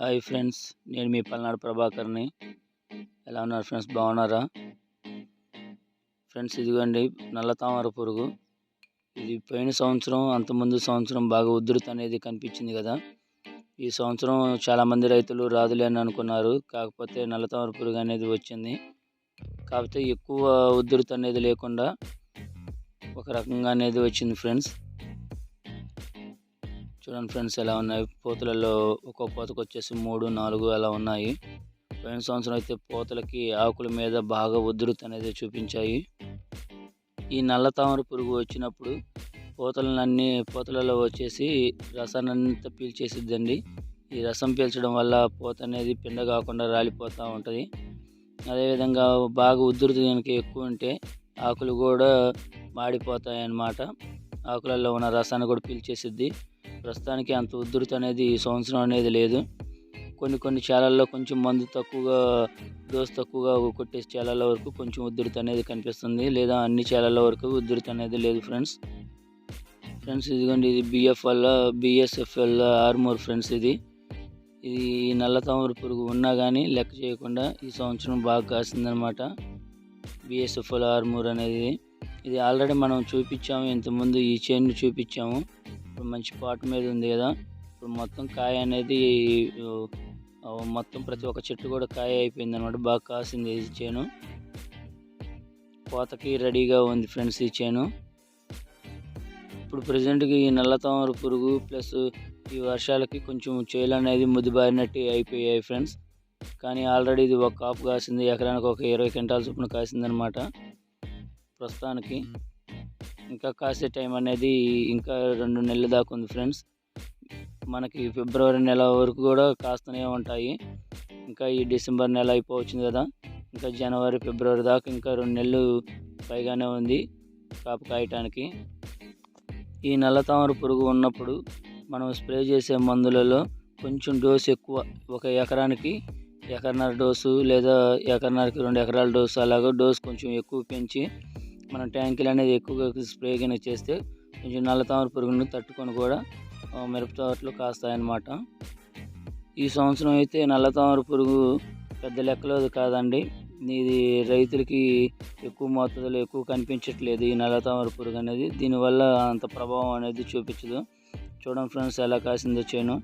Hi friends నేను మీ పల్నాడు ప్రభాకర్ని. ఎలా ఉన్నారు ఫ్రెండ్స్ బాగున్నారా? ఫ్రెండ్స్ ఇదిగోండి నల్ల తామర పురుగు. ఇది పోయిన సంవత్సరం అంత సంవత్సరం బాగా ఉధృతి అనేది కనిపించింది కదా. ఈ సంవత్సరం చాలామంది రైతులు రాదులే అని అనుకున్నారు. కాకపోతే నల్ల తామర పురుగు అనేది వచ్చింది. కాకపోతే ఎక్కువ ఉధృతి అనేది లేకుండా ఒక రకంగా అనేది వచ్చింది ఫ్రెండ్స్ చూడండి ఫ్రెండ్స్ ఎలా ఉన్నాయి? పూతలలో ఒక్కో పోతకు వచ్చేసి మూడు నాలుగు అలా ఉన్నాయి. పోయిన సంవత్సరం అయితే పూతలకి ఆకుల మీద బాగా ఉధృతి అనేది చూపించాయి. ఈ నల్ల తామర పురుగు వచ్చినప్పుడు పూతలన్నీ పోతలలో వచ్చేసి రసాన్ని అంతా పీల్చేసిద్దండి. ఈ రసం పీల్చడం వల్ల పూత అనేది పిండ కాకుండా రాలిపోతూ ఉంటుంది. అదేవిధంగా బాగా ఉధృతి కనుక ఎక్కువ ఉంటే ఆకులు కూడా మాడిపోతాయి అన్నమాట ఆకులలో ఉన్న రసాన్ని కూడా పీల్చేసిద్ది. ప్రస్తుతానికి అంత ఉధృతి అనేది ఈ సంవత్సరం అనేది లేదు. కొన్ని కొన్ని చేలల్లో కొంచెం మందు తక్కువగా డోస్ తక్కువగా కొట్టే చేలల వరకు కొంచెం ఉధృతి అనేది కనిపిస్తుంది. లేదా అన్ని చేలల వరకు ఉధృతి అనేది లేదు ఫ్రెండ్స్. ఫ్రెండ్స్ ఇదిగోండి ఇది బిఎఫ్ఎల్ బిఎస్ఎఫ్ఎల్ ఆర్మోర్ ఫ్రెండ్స్ ఇది. ఇది నల్ల తామర పురుగు ఉన్నా కానీ లెక్క చేయకుండా ఈ సంవత్సరం బాగా కాసిందనమాట. బిఎస్ఎఫ్ఎల్ ఆర్మూర్ అనేది. ఇది ఆల్రెడీ మనం చూపించాము ఇంతకుముందు ఈ చైన్ చూపించాము. ఇప్పుడు మంచి పాటు మీద ఉంది కదా. ఇప్పుడు మొత్తం కాయ అనేది మొత్తం ప్రతి ఒక్క చెట్టు కూడా కాయ అయిపోయింది అనమాట బాగా కాసింది ఈ చేను. కోతకి రెడీగా ఉంది ఫ్రెండ్స్ ఈ చేను. ఇప్పుడు ప్రజెంట్కి ఈ నల్ల తామర పురుగు ప్లస్ ఈ వర్షాలకి కొంచెం చేలు అనేది ముద్దుబారినట్టు అయిపోయాయి ఫ్రెండ్స్. కానీ ఆల్రెడీ ఇది ఒక కాపు కాసింది. ఎకరానికి ఒక ఇరవై క్వింటాల చొప్పున కాసిందనమాట ప్రస్తుతానికి ఇంకా కాసే టైం అనేది ఇంకా రెండు నెలల దాకా ఉంది ఫ్రెండ్స్. మనకి ఫిబ్రవరి నెల వరకు కూడా కాస్తూనే ఉంటాయి. ఇంకా ఈ డిసెంబర్ నెల అయిపోవచ్చింది కదా. ఇంకా జనవరి ఫిబ్రవరి దాకా ఇంకా రెండు నెలలు పైగానే ఉంది కాపు కాయటానికి. ఈ నల్ల తామర పురుగు ఉన్నప్పుడు మనం స్ప్రే చేసే మందులలో కొంచెం డోస్ ఎక్కువ. ఒక ఎకరానికి ఎకరన్నర డోసు లేదా ఎకరన్నరకి రెండు ఎకరాల డోసు అలాగా డోస్ కొంచెం ఎక్కువ పెంచి మనం ట్యాంకులు అనేది ఎక్కువగా స్ప్రే కింద చేస్తే కొంచెం నల్ల తామర పురుగును తట్టుకొని కూడా మిరప తోటలు కాస్తాయన్నమాట. ఈ సంవత్సరం అయితే నల్ల తామర పురుగు పెద్ద లెక్కలో కాదండి. ఇది రైతులకి ఎక్కువ మోతాదులో ఎక్కువ కనిపించట్లేదు ఈ నల్ల తామర పురుగు అనేది దీనివల్ల అంత ప్రభావం అనేది చూపించదు. చూడండి ఫ్రెండ్స్ ఎలా కాసిందో చేను.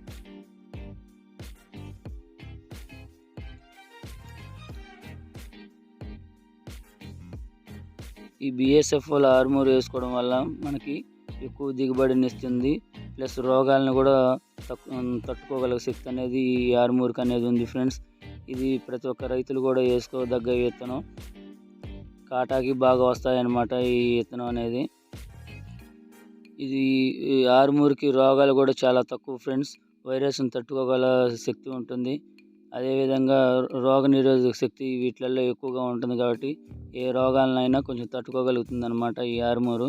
ఈ బిఎస్ఎఫ్ ఆర్మూర్ వేసుకోవడం వల్ల మనకి ఎక్కువ దిగుబడిని ఇస్తుంది. ప్లస్ రోగాలను కూడా తట్టుకోగల శక్తి అనేది ఈ ఆర్మూర్కి అనేది ఉంది ఫ్రెండ్స్ ఇది ప్రతి ఒక్క రైతులు కూడా వేసుకోదగ్గ విత్తనం. కాటాకి బాగా వస్తాయన్నమాట ఈ విత్తనం అనేది. ఇది ఆర్మూర్కి రోగాలు కూడా చాలా తక్కువ ఫ్రెండ్స్ వైరస్ని తట్టుకోగల శక్తి ఉంటుంది. అదేవిధంగా రోగనిరోధక శక్తి వీటిలలో ఎక్కువగా ఉంటుంది కాబట్టి ఏ రోగాలనైనా కొంచెం తట్టుకోగలుగుతుంది అనమాట ఈ ఆర్మూరు.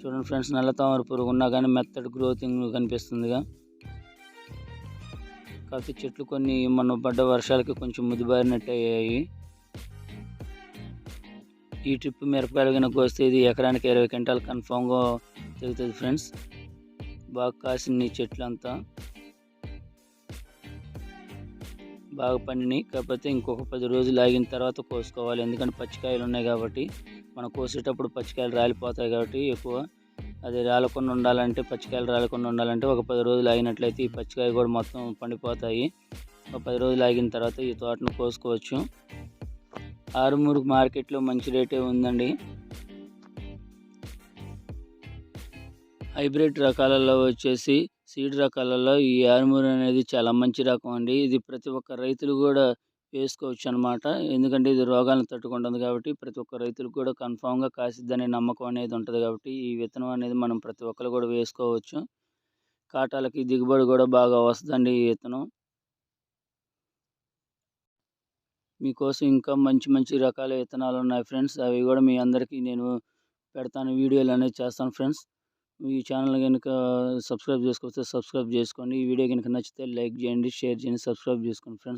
చూడండి ఫ్రెండ్స్ నల్ల తామర పురుగు ఉన్నా కానీ మెత్తడి గ్రోతింగ్ కనిపిస్తుందిగా. కాఫీ చెట్లు కొన్ని మనం పడ్డ వర్షాలకి కొంచెం ముదిబారినట్టు అయ్యాయి. ఈ ట్రిప్ మిరపకాయలు కనుక వస్తే ఇది ఎకరానికి ఇరవై క్వింటాలు కన్ఫామ్గా తెగుతుంది ఫ్రెండ్స్. బాగా కాసింది చెట్లు అంతా బాగా పండినాయి. కాకపోతే ఇంకొక పది రోజులు ఆగిన తర్వాత కోసుకోవాలి. ఎందుకంటే పచ్చికాయలు ఉన్నాయి కాబట్టి మనం కోసేటప్పుడు పచ్చికాయలు రాలిపోతాయి కాబట్టి ఎక్కువ. అది రాలకుండా ఉండాలంటే పచ్చికాయలు రాలకుండా ఉండాలంటే ఒక పది రోజులు ఆగినట్లయితే ఈ పచ్చికాయ కూడా మొత్తం పండిపోతాయి. ఒక పది రోజులు ఆగిన తర్వాత ఈ తోటను కోసుకోవచ్చు. ఆరుమూరు మార్కెట్లో మంచి రేటే ఉందండి. హైబ్రిడ్ రకాలలో వచ్చేసి సీడ్ రకాలలో ఈ ఆర్మూర్ అనేది చాలా మంచి రకం అండి. ఇది ప్రతి ఒక్క రైతులు కూడా వేసుకోవచ్చు అనమాట ఎందుకంటే ఇది రోగాలను తట్టుకుంటుంది కాబట్టి ప్రతి ఒక్క రైతులకు కూడా కన్ఫామ్గా కాసిద్దనే నమ్మకం అనేది ఉంటుంది కాబట్టి ఈ విత్తనం అనేది మనం ప్రతి ఒక్కరు కూడా వేసుకోవచ్చు. కాటాలకి దిగుబడి కూడా బాగా వస్తుందండి ఈ విత్తనం. మీకోసం ఇంకా మంచి మంచి రకాల విత్తనాలు ఉన్నాయి ఫ్రెండ్స్. అవి కూడా మీ అందరికీ నేను పెడతాను. వీడియోలు అనేది చేస్తాను ఫ్రెండ్స్. ఈ ఛానల్ కనుక సబ్స్క్రైబ్ చేసుకోవచ్చు సబ్స్క్రైబ్ చేసుకోండి. ఈ వీడియో కనుక నచ్చితే లైక్ చేయండి షేర్ చేయండి సబ్స్క్రైబ్ చేసుకోండి ఫ్రెండ్స్.